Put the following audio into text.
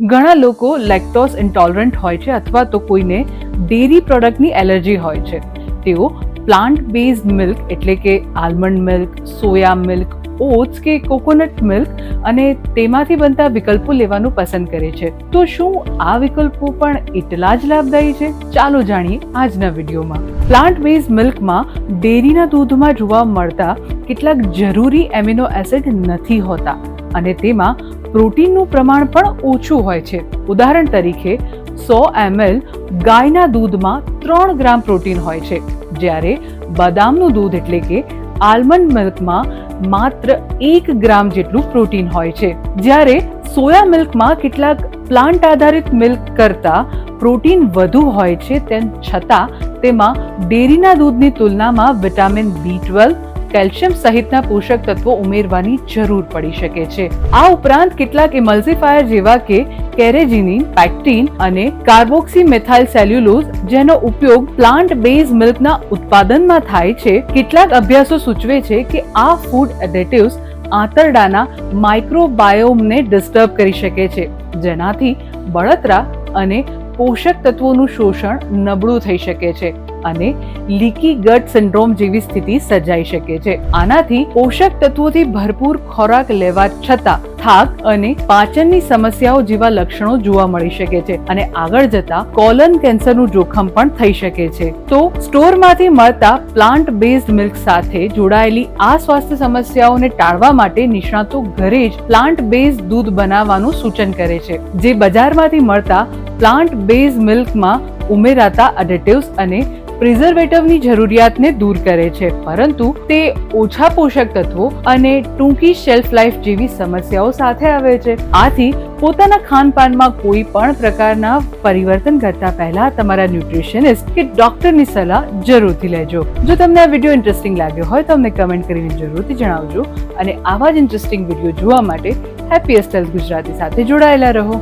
ઘણા લોકો લેક્ટોસ ઇન્ટોલરન્ટ હોય છે અથવા તો કોઈને ડેરી પ્રોડક્ટની એલર્જી હોય છે. તેઓ પ્લાન્ટ બેઝ મિલ્ક એટલે કે almond milk soya milk oats કે કોકોનટ મિલ્ક અને તેમાંથી બનતા વિકલ્પો લેવાનું પસંદ કરે છે. તો શું આ વિકલ્પો પણ એટલા જ લાભદાયી છે? ચાલો જાણીએ આજના વિડીયોમાં. પ્લાન્ટ બેઝ મિલ્કમાં ડેરીના દૂધમાં જોવા મળતા કેટલાક જરૂરી એમિનો એસિડ નથી હોતા અને તેમાં પ્રોટીનનું પ્રમાણ પણ ઓછું હોય છે. ઉદાહરણ તરીકે, સો એમએલ ગાયના દૂધમાં ત્રણ ગ્રામ પ્રોટીન હોય છે, જ્યારે બદામનું દૂધ એટલે કે આલમંડ મિલ્કમાં માત્ર એક ગ્રામ જેટલું પ્રોટીન હોય છે. જ્યારે સોયા મિલ્કમાં કેટલાક પ્લાન્ટ આધારિત મિલ્ક કરતાં પ્રોટીન વધુ હોય છે, તેમ છતાં તેમાં ડેરીના દૂધની તુલનામાં વિટામિન બી ટ્વેલ્વ કેલ્શિયમ સહિતના પોષક તત્વો ઉમેરવાની જરૂર પડી શકે છે. આ ઉપરાંત કેટલાક ઇમલ્સિફાયર જેવા કે કેરેજિનિન, પેક્ટિન અને કાર્બોક્સી મેથાઇલ સેલ્યુલોઝ જેનો ઉપયોગ પ્લાન્ટ બેઝ મિલ્કના ઉત્પાદનમાં થાય છે. કેટલાક અભ્યાસો સૂચવે છે કે આ ફૂડ એડેટિવ્સ આંતરડાના માઇક્રોબાયોમને ડિસ્ટર્બ કરી શકે છે, જેનાથી બળતરા અને પોષક તત્વોનું શોષણ નબળું થઈ શકે છે. અને લીકી ગટ સિન્ડ્રોમ જેવી સ્થિતિ સર્જાઈ શકે છે. આનાથી પોષક તત્વોથી ભરપૂર ખોરાક લેવા છતાં થાક અને પાચનની સમસ્યાઓ જેવા લક્ષણો જોવા મળી શકે છે અને આગળ જતા કોલન કેન્સરનું જોખમ પણ થઈ શકે છે. તો સ્ટોરમાંથી મળતા પ્લાન્ટ બેઝડ મિલ્ક સાથે જોડાયેલી આ સ્વાસ્થ્ય સમસ્યાઓને ટાળવા માટે નિષ્ણાતો ઘરે જ પ્લાન્ટ બેઝ દૂધ બનાવવાનું સૂચન કરે છે, જે બજારમાંથી મળતા પ્લાન્ટ બેઝ મિલ્કમાં ઉમેરાતા એડિટિવ્સ અને પ્રિઝર્વેટિવની જરૂરિયાતને દૂર કરે છે. પરંતુ તે ઓછા પોષક તત્વો અને ટૂંકી શેલ્ફ લાઈફ જેવી સમસ્યાઓ સાથે આવે છે. આથી પોતાના ખાનપાનમાં કોઈ પણ પ્રકારના પરિવર્તન કરતા પહેલા તમારા ન્યુટ્રિશનિસ્ટ કે ડોક્ટરની સલાહ જરૂરથી લેજો. જો તમને આ વીડિયો ઇન્ટરેસ્ટિંગ લાગ્યો હોય તો અમને કમેન્ટ કરીને જરૂરથી જણાવજો અને આવા જ ઇન્ટરેસ્ટિંગ વીડિયો જોવા માટે હેપી હેલ્થ ગુજરાતી સાથે જોડાયેલા રહો.